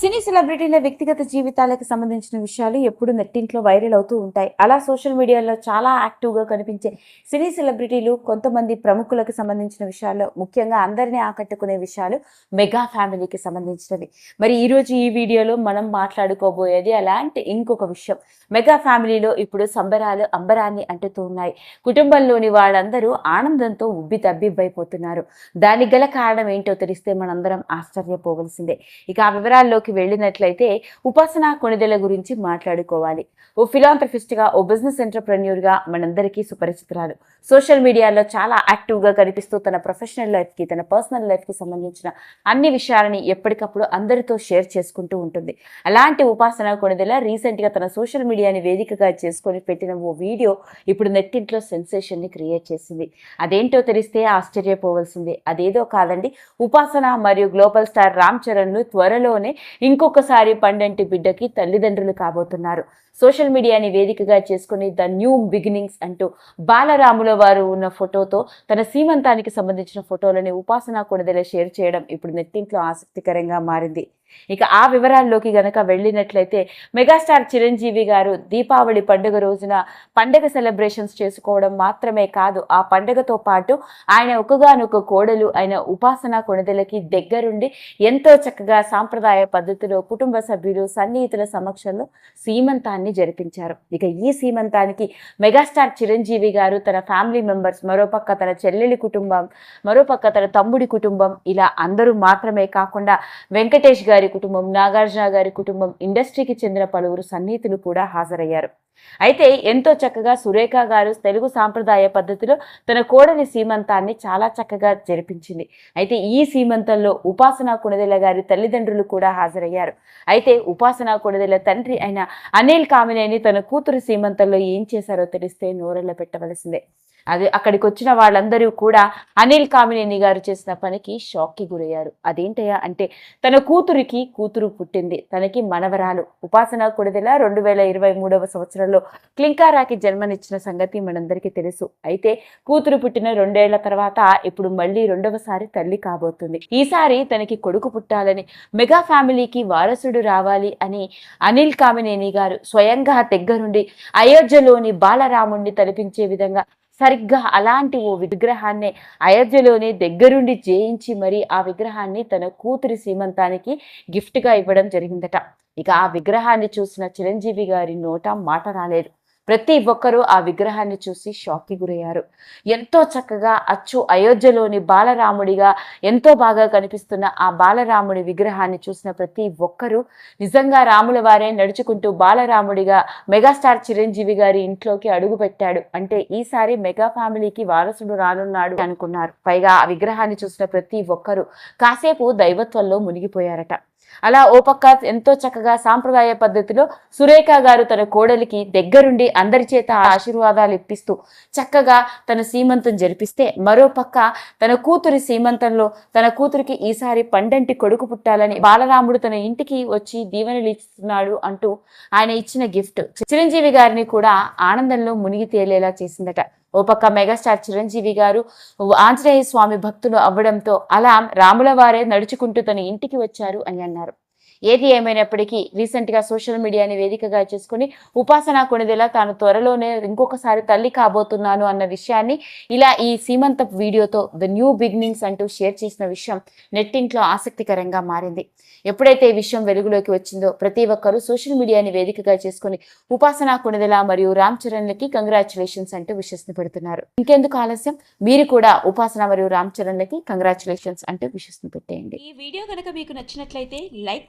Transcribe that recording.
సినీ సెలబ్రిటీల వ్యక్తిగత జీవితాలకు సంబంధించిన విషయాలు ఎప్పుడు నెట్టింట్లో వైరల్ అవుతూ ఉంటాయి. అలా సోషల్ మీడియాలో చాలా యాక్టివ్గా కనిపించే సినీ సెలబ్రిటీలు కొంతమంది ప్రముఖులకు సంబంధించిన విషయాల్లో ముఖ్యంగా అందరినీ ఆకట్టుకునే విషయాలు మెగా ఫ్యామిలీకి సంబంధించినవి. మరి ఈరోజు ఈ వీడియోలో మనం మాట్లాడుకోబోయేది అలాంటి ఇంకొక విషయం. మెగా ఫ్యామిలీలో ఇప్పుడు సంబరాలు అంబరాన్ని అంటుతూ ఉన్నాయి. కుటుంబంలోని వాళ్ళందరూ ఆనందంతో ఉబ్బి తబ్బిబ్బైపోతున్నారు దానికి గల కారణం ఏంటో తెలిస్తే మనందరం ఆశ్చర్యపోవలసిందే. ఇక ఆ వివరాల్లోకి వెళ్ళినట్లయితే ఉపాసన కొణిదెల గురించి మాట్లాడుకోవాలి. ఓ philanthropist గా ఓ బిజినెస్గా మనందరికీ సుపరిచితురాలు. సోషల్ మీడియాలో చాలా యాక్టివ్గా కనిపిస్తూ తన ప్రొఫెషనల్ లైఫ్కి తన పర్సనల్ లైఫ్కి సంబంధించిన అన్ని విషయాలని ఎప్పటికప్పుడు అందరితో షేర్ చేసుకుంటూ ఉంటుంది. అలాంటి ఉపాసన కొణిదెల రీసెంట్గా తన సోషల్ మీడియాని వేదికగా చేసుకొని పెట్టిన ఓ వీడియో ఇప్పుడు నెట్టింట్లో సెన్సేషన్ని క్రియేట్ చేసింది. అదేంటో తెలిస్తే ఆశ్చర్యపోవలసిందే. అదేదో కాదండి. ఉపాసన మరియు గ్లోబల్ స్టార్ రామ్ చరణ్ను త్వరలోనే ఇంకొకసారి పండంటి బిడ్డకి తల్లిదండ్రులు కాబోతున్నారు. సోషల్ మీడియాని వేదికగా చేసుకుని ద న్యూ బిగినింగ్స్ అంటూ బాలరాముల వారు ఉన్న ఫోటోతో తన సీమంతానికి సంబంధించిన ఫోటోలని ఉపాసన కొనదెల షేర్ చేయడం ఇప్పుడు నెట్టింట్లో ఆసక్తికరంగా మారింది. ఇక ఆ వివరాల్లోకి గనక వెళ్ళినట్లయితే మెగాస్టార్ చిరంజీవి గారు దీపావళి పండుగ రోజున పండగ సెలబ్రేషన్స్ చేసుకోవడం మాత్రమే కాదు ఆ పండగతో పాటు ఆయన ఒకగానొక కోడలు ఆయన ఉపాసన కొణదెలకి దగ్గరుండి ఎంతో చక్కగా సాంప్రదాయ పద్ధతిలో కుటుంబ సభ్యులు సన్నిహితుల సమక్షంలో సీమంతాన్ని జరిపించారు. ఇక ఈ సీమంతానికి మెగాస్టార్ చిరంజీవి గారు తన ఫ్యామిలీ మెంబర్స్ మరోపక్క తన చెల్లెలి కుటుంబం మరోపక్క తన తమ్ముడి కుటుంబం ఇలా అందరూ మాత్రమే కాకుండా వెంకటేష్ గారి కుటుంబం నాగార్జున గారి కుటుంబం ఇండస్ట్రీకి చెందిన పలువురు సన్నిహితులు కూడా హాజరయ్యారు. అయితే ఎంతో చక్కగా సురేఖ గారు తెలుగు సాంప్రదాయ పద్ధతిలో తన కోడలి సీమంతాన్ని చాలా చక్కగా జరిపించింది. అయితే ఈ సీమంతంలో ఉపాసన కొణదెల గారి తల్లిదండ్రులు కూడా హాజరయ్యారు. అయితే ఉపాసన కొణదెల తండ్రి అయిన అనిల్ కామినేని తన కూతురు సీమంతంలో ఏం చేశారో తెలిస్తే నోరెళ్ళ పెట్టవలసిందే. అది అక్కడికి వచ్చిన వాళ్ళందరూ కూడా అనిల్ కామినేని గారు చేసిన పనికి షాక్కి గురయ్యారు. అదేంటయ్యా అంటే తన కూతురికి కూతురు పుట్టింది. తనకి మనవరాలు. ఉపాసన కొడిదెల రెండు వేల ఇరవై మూడవ సంవత్సరంలో క్లింకారాకి జన్మనిచ్చిన సంగతి మనందరికీ తెలుసు. అయితే కూతురు పుట్టిన రెండేళ్ళ తర్వాత ఇప్పుడు మళ్ళీ రెండవసారి తల్లి కాబోతుంది. ఈసారి తనకి కొడుకు పుట్టాలని మెగా ఫ్యామిలీకి వారసుడు రావాలి అని అనిల్ కామినేని గారు స్వయంగా దగ్గరుండి అయోధ్యలోని బాలరాముణ్ణి తలపించే విధంగా సరిగ్గా అలాంటి ఓ విగ్రహాన్ని అయోధ్యలోనే దగ్గరుండి జయించి మరి ఆ విగ్రహాన్ని తన కూతురి సీమంతానికి గిఫ్ట్గా ఇవ్వడం జరిగిందట. ఇక ఆ విగ్రహాన్ని చూసిన చిరంజీవి గారి నోట మాట రాలేదు. ప్రతి ఒక్కరూ ఆ విగ్రహాన్ని చూసి షాక్కి గురయ్యారు. ఎంతో చక్కగా అచ్చు అయోధ్యలోని బాలరాముడిగా ఎంతో బాగా కనిపిస్తున్న ఆ బాలరాముడి విగ్రహాన్ని చూసిన ప్రతి ఒక్కరూ నిజంగా రాముల వారే నడుచుకుంటూ బాలరాముడిగా మెగాస్టార్ చిరంజీవి గారి ఇంట్లోకి అడుగు పెట్టాడు అంటే ఈసారి మెగా ఫ్యామిలీకి వారసుడు రానున్నాడు అనుకున్నారు. పైగా ఆ విగ్రహాన్ని చూసిన ప్రతి ఒక్కరూ కాసేపు దైవత్వంలో మునిగిపోయారట. అలా ఓ పక్క ఎంతో చక్కగా సాంప్రదాయ పద్ధతిలో సురేఖ గారు తన కోడలికి దగ్గరుండి అందరి చేత ఆశీర్వాదాలు ఇప్పిస్తూ చక్కగా తన సీమంతం జరిపిస్తే మరో పక్క తన కూతురి సీమంతంలో తన కూతురికి ఈసారి పండంటి కొడుకు పుట్టాలని బాలరాముడు తన ఇంటికి వచ్చి దీవెనలు ఇస్తున్నాడు అంటూ ఆయన ఇచ్చిన గిఫ్ట్ చిరంజీవి గారిని కూడా ఆనందంలో మునిగి తేలేలా చేసిందట. ఓ పక్క మెగాస్టార్ చిరంజీవి గారు ఆంజనేయ స్వామి భక్తులు అవ్వడంతో అలా రాముల వారే నడుచుకుంటూ తన ఇంటికి వచ్చారు అని అన్నారు. ఏది ఏమైనప్పటికీ రీసెంట్గా సోషల్ మీడియాని వేదికగా చేసుకుని ఉపాసన కొనిదెలా తాను త్వరలోనే ఇంకొకసారి తల్లి కాబోతున్నాను అన్న విషయాన్ని ఇలా ఈ సీమంత వీడియోతో ద న్యూ బిగినింగ్స్ అంటూ షేర్ చేసిన విషయం నెట్టింట్లో ఆసక్తికరంగా మారింది. ఎప్పుడైతే ఈ విషయం వెలుగులోకి వచ్చిందో ప్రతి ఒక్కరూ సోషల్ మీడియాని వేదికగా చేసుకుని ఉపాసన కొనిదెల మరియు రామ్ చరణ్లకి కంగ్రాచులేషన్స్ అంటూ విషస్ని పెడుతున్నారు. ఇంకెందుకు ఆలస్యం? మీరు కూడా ఉపాసన మరియు రామ్ చరణ్లకి కంగ్రాచులేషన్స్ అంటూ విషస్ని పెట్టేయండి. ఈ వీడియో కనుక మీకు నచ్చినట్లయితే లైక్